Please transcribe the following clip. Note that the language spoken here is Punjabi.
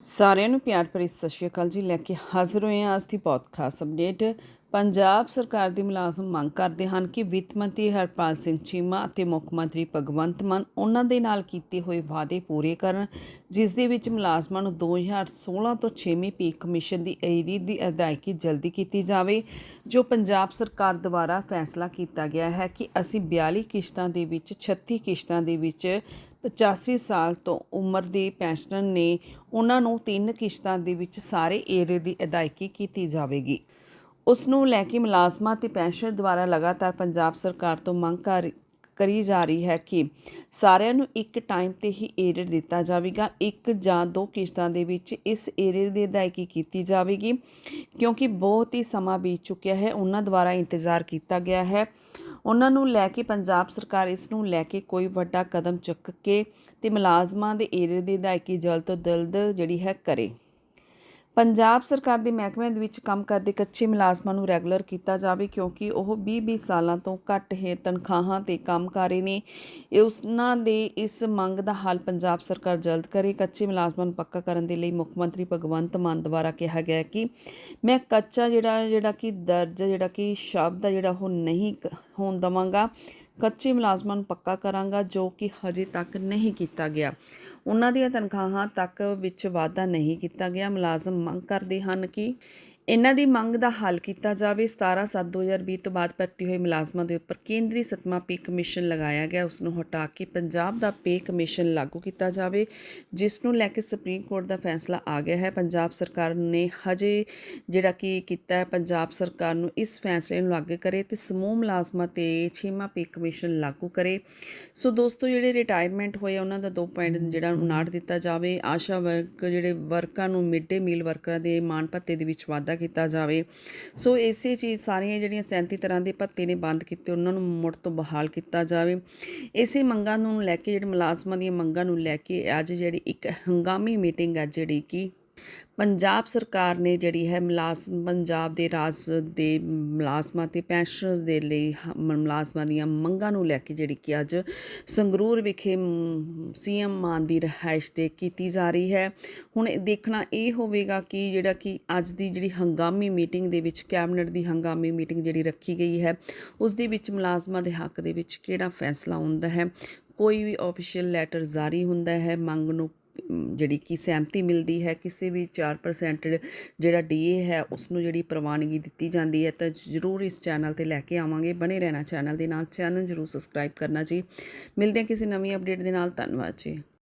ਸਾਰਿਆਂ ਨੂੰ ਪਿਆਰ ਭਰੀ ਸਤਿ ਸ਼੍ਰੀ ਅਕਾਲ ਜੀ। ਲੈ ਕੇ ਹਾਜ਼ਰ ਹੋਏ ਹਾਂ ਅੱਜ ਦੀ ਬਹੁਤ ਖਾਸ ਅਪਡੇਟ ਪੰਜਾਬ ਸਰਕਾਰ ਦੀ ਮੁਲਾਜ਼ਮ ਮੰਗ ਕਰਦੇ ਹਨ ਕਿ ਵਿੱਤ ਮੰਤਰੀ ਹਰਪਾਲ ਸਿੰਘ ਚੀਮਾ ਅਤੇ ਮੁੱਖ ਮੰਤਰੀ ਭਗਵੰਤ ਮਾਨ ਉਹਨਾਂ ਦੇ ਨਾਲ ਕੀਤੇ ਹੋਏ ਵਾਅਦੇ ਪੂਰੇ ਕਰਨ, ਜਿਸ ਦੇ ਵਿੱਚ ਮੁਲਾਜ਼ਮਾਂ ਨੂੰ 2016 ਤੋਂ 6ਵੀਂ ਪੀ ਕਮਿਸ਼ਨ ਦੀ ਅਦਾਇਗੀ ਦੀ ਅਦਾਇਗੀ ਜਲਦੀ ਕੀਤੀ ਜਾਵੇ, ਜੋ ਪੰਜਾਬ ਸਰਕਾਰ ਦੁਆਰਾ ਫੈਸਲਾ ਕੀਤਾ ਗਿਆ ਹੈ ਕਿ ਅਸੀਂ 42 ਕਿਸ਼ਤਾਂ ਦੇ ਵਿੱਚ 36 ਕਿਸ਼ਤਾਂ ਦੇ ਵਿੱਚ 85 ਸਾਲ ਤੋਂ ਉਮਰ ਦੇ ਪੈਨਸ਼ਨਰ ਨੇ ਉਹਨਾਂ ਨੂੰ ਤਿੰਨ ਕਿਸ਼ਤਾਂ ਦੇ ਵਿੱਚ ਸਾਰੇ ਏਰੇ ਦੀ ਅਦਾਇਗੀ ਕੀਤੀ ਜਾਵੇਗੀ। ਉਸ ਨੂੰ ਲੈ ਕੇ ਮੁਲਾਜ਼ਮਾਂ ਤੇ ਪੈਨਸ਼ਨਰ ਦੁਆਰਾ ਲਗਾਤਾਰ ਪੰਜਾਬ ਸਰਕਾਰ ਤੋਂ ਮੰਗ ਕਰ ਕਰੀ ਜਾ ਰਹੀ ਹੈ ਕਿ ਸਾਰਿਆਂ ਨੂੰ ਇੱਕ ਟਾਈਮ ਤੇ ਹੀ ਏਰੀਅਰ ਦਿੱਤਾ ਜਾਵੇਗਾ। ਇੱਕ ਜਾਂ ਦੋ ਕਿਸ਼ਤਾਂ ਦੇ ਵਿੱਚ ਇਸ ਏਰੀਅਰ ਦੀ ਅਦਾਇਗੀ ਕੀਤੀ ਜਾਵੇਗੀ, ਕਿਉਂਕਿ ਬਹੁਤ ਹੀ ਸਮਾਂ ਬੀਤ ਚੁੱਕਿਆ ਹੈ, ਉਹਨਾਂ ਦੁਆਰਾ ਇੰਤਜ਼ਾਰ ਕੀਤਾ ਗਿਆ ਹੈ। ਉਹਨਾਂ ਨੂੰ ਲੈ ਕੇ ਪੰਜਾਬ ਸਰਕਾਰ ਇਸ ਨੂੰ ਲੈ ਕੇ ਕੋਈ ਵੱਡਾ ਕਦਮ ਚੁੱਕ ਕੇ ਤੇ ਮੁਲਾਜ਼ਮਾਂ ਦੇ ਏਰੀਅਰ ਦੀ ਅਦਾਇਗੀ ਜਲਦ ਤੋਂ ਜਲਦ ਜਿਹੜੀ ਹੈ ਕਰੇ। ਪੰਜਾਬ ਸਰਕਾਰ ਦੇ ਮਹਿਕਮਿਆਂ ਦੇ ਵਿੱਚ ਕੰਮ ਕਰਦੇ ਕੱਚੇ ਮੁਲਾਜ਼ਮਾਂ ਨੂੰ ਰੈਗੂਲਰ ਕੀਤਾ ਜਾਵੇ ਕਿਉਂਕਿ ਉਹ 20-20 ਸਾਲਾਂ ਤੋਂ ਘੱਟ ਹੈ ਤਨਖਾਹਾਂ ਤੇ ਕੰਮ ਕਰ ਰਹੇ ਨੇ। ਇਹ ਉਸਨਾਂ ਦੇ ਇਸ ਮੰਗ ਦਾ ਹੱਲ ਪੰਜਾਬ ਸਰਕਾਰ ਜਲਦ ਕਰੇ। ਕੱਚੇ ਮੁਲਾਜ਼ਮਾਂ ਨੂੰ ਪੱਕਾ ਕਰਨ ਦੇ ਲਈ ਮੁੱਖ ਮੰਤਰੀ ਭਗਵੰਤ ਮਾਨ ਦੁਆਰਾ ਕਿਹਾ ਗਿਆ ਕਿ ਮੈਂ ਕੱਚਾ ਜਿਹੜਾ ਜਿਹੜਾ ਕਿ ਦਰਜ ਜਿਹੜਾ ਕਿ ਸ਼ਬਦ ਆ ਜਿਹੜਾ ਉਹ ਨਹੀਂ ਕ- ਹੋਣ ਦਵਾਂਗਾ। ਕੱਚੇ ਮੁਲਾਜ਼ਮਾਂ ਨੂੰ ਪੱਕਾ ਕਰਾਂਗਾ, ਜੋ ਕਿ ਹਜੇ ਤੱਕ ਨਹੀਂ ਕੀਤਾ ਗਿਆ। ਉਹਨਾਂ ਦੀਆਂ ਤਨਖਾਹਾਂ ਤੱਕ ਵਿੱਚ ਵਾਧਾ ਨਹੀਂ ਕੀਤਾ ਗਿਆ। ਮੁਲਾਜ਼ਮ ਮੰਗ ਕਰਦੇ ਹਨ ਕਿ ਇਹਨਾਂ ਦੀ ਮੰਗ ਦਾ ਹੱਲ ਕੀਤਾ ਜਾਵੇ। 17/7/2020 ਤੋਂ ਬਾਅਦ ਭਰਤੀ ਹੋਏ ਮੁਲਾਜ਼ਮਾਂ ਦੇ ਉੱਪਰ ਕੇਂਦਰੀ ਸਤਮਾ ਪੇ ਕਮਿਸ਼ਨ ਲਗਾਇਆ ਗਿਆ। ਉਸ ਨੂੰ ਹਟਾ ਕੇ ਪੰਜਾਬ ਦਾ ਪੇ ਕਮਿਸ਼ਨ ਲਾਗੂ ਕੀਤਾ ਜਾਵੇ, ਜਿਸ ਨੂੰ ਲੈ ਕੇ ਸੁਪਰੀਮ ਕੋਰਟ ਦਾ ਫੈਸਲਾ ਆ ਗਿਆ ਹੈ। ਪੰਜਾਬ ਸਰਕਾਰ ਨੇ ਹਜੇ ਜਿਹੜਾ ਕਿ ਕੀਤਾ ਹੈ, ਪੰਜਾਬ ਸਰਕਾਰ ਨੂੰ ਇਸ ਫੈਸਲੇ ਨੂੰ ਲਾਗੂ ਕਰੇ ਤੇ ਸਮੂਹ ਮੁਲਾਜ਼ਮਾਂ ਤੇ ਛੇਵਾਂ ਪੇ ਕਮਿਸ਼ਨ ਲਾਗੂ ਕਰੇ। ਸੋ ਦੋਸਤੋ, ਜਿਹੜੇ ਰਿਟਾਇਰਮੈਂਟ ਹੋਏ ਉਹਨਾਂ ਦਾ 2 ਪੁਆਇੰਟ ਜਿਹੜਾ 59 ਦਿੱਤਾ ਜਾਵੇ। ਆਸ਼ਾ ਵਰਕ ਜਿਹੜੇ ਵਰਕਰਾਂ ਨੂੰ ਮਿਡ ਡੇ ਮੀਲ ਵਰਕਰਾਂ ਦੇ ਮਾਣ ਭੱਤੇ ਦੇ ਵਿੱਚ ਵਾਧਾ ਕੀਤਾ ਜਾਵੇ। ਸੋ ਇਸੇ ਚੀਜ਼ ਸਾਰੀਆਂ ਜਿਹੜੀਆਂ 37 ਤਰ੍ਹਾਂ ਦੇ ਭੱਤੇ ਨੇ ਬੰਦ ਕੀਤੇ, ਉਹਨਾਂ ਨੂੰ ਮੁੜ ਤੋਂ ਬਹਾਲ ਕੀਤਾ ਜਾਵੇ। ਇਸੇ ਮੰਗਾਂ ਨੂੰ ਲੈ ਕੇ, ਜਿਹੜੇ ਮੁਲਾਜ਼ਮਾਂ ਦੀਆਂ ਮੰਗਾਂ ਨੂੰ ਲੈ ਕੇ ਅੱਜ ਜਿਹੜੀ ਇੱਕ ਹੰਗਾਮੀ ਮੀਟਿੰਗ ਹੈ, ਜਿਹੜੀ ਕਿ ਪੰਜਾਬ ਸਰਕਾਰ ਨੇ ਜਿਹੜੀ ਹੈ ਮੁਲਾਜ਼ਮ, ਪੰਜਾਬ ਦੇ ਰਾਜ ਦੇ ਮੁਲਾਜ਼ਮਾਂ ਤੇ ਪੈਨਸ਼ਨਰਸ ਦੇ ਲਈ ਹ- ਮੁਲਾਜ਼ਮਾਂ ਦੀਆਂ ਮੰਗਾਂ ਨੂੰ ਲੈ ਕੇ ਜਿਹੜੀ ਕਿ ਅੱਜ ਸੰਗਰੂਰ ਵਿਖੇ ਸੀਐਮ ਮਾਨ ਦੀ ਰਿਹਾਇਸ਼ ਤੇ ਕੀਤੀ ਜਾ ਰਹੀ ਹੈ। ਹੁਣ ਦੇਖਣਾ ਇਹ ਹੋਵੇਗਾ ਕਿ ਜਿਹੜਾ ਕਿ ਅੱਜ ਦੀ ਜਿਹੜੀ ਹੰਗਾਮੀ ਮੀਟਿੰਗ ਦੇ ਵਿੱਚ, ਕੈਬਨਿਟ ਦੀ ਹੰਗਾਮੀ ਮੀਟਿੰਗ ਜਿਹੜੀ ਰੱਖੀ ਗਈ ਹੈ, ਉਸ ਦੇ ਵਿੱਚ ਮੁਲਾਜ਼ਮਾਂ ਦੇ ਹੱਕ ਦੇ ਵਿੱਚ ਕਿਹੜਾ ਫੈਸਲਾ ਹੁੰਦਾ ਹੈ? ਕੋਈ ਵੀ ਆਫੀਸ਼ੀਅਲ ਲੈਟਰ ਜਾਰੀ ਹੁੰਦਾ ਹੈ, ਮੰਗ ਨੂੰ ਜਿਹੜੀ ਕਿ ਸਹਿਮਤੀ ਮਿਲਦੀ ਹੈ, ਕਿਸੇ ਵੀ 4% ਜਿਹੜਾ ਡੀਏ ਹੈ ਉਸ ਨੂੰ ਜਿਹੜੀ ਪ੍ਰਵਾਨਗੀ ਦਿੱਤੀ ਜਾਂਦੀ ਹੈ, ਤਾਂ ਜ਼ਰੂਰ ਇਸ ਚੈਨਲ ਤੇ ਲੈ ਕੇ ਆਵਾਂਗੇ। ਬਣੇ ਰਹਿਣਾ ਚੈਨਲ ਦੇ ਨਾਲ। ਚੈਨਲ ਜ਼ਰੂਰ ਸਬਸਕ੍ਰਾਈਬ ਕਰਨਾ ਜੀ। ਮਿਲਦੇ ਹਾਂ ਕਿਸੇ ਨਵੀਂ ਅਪਡੇਟ ਦੇ ਨਾਲ। ਧੰਨਵਾਦ ਜੀ।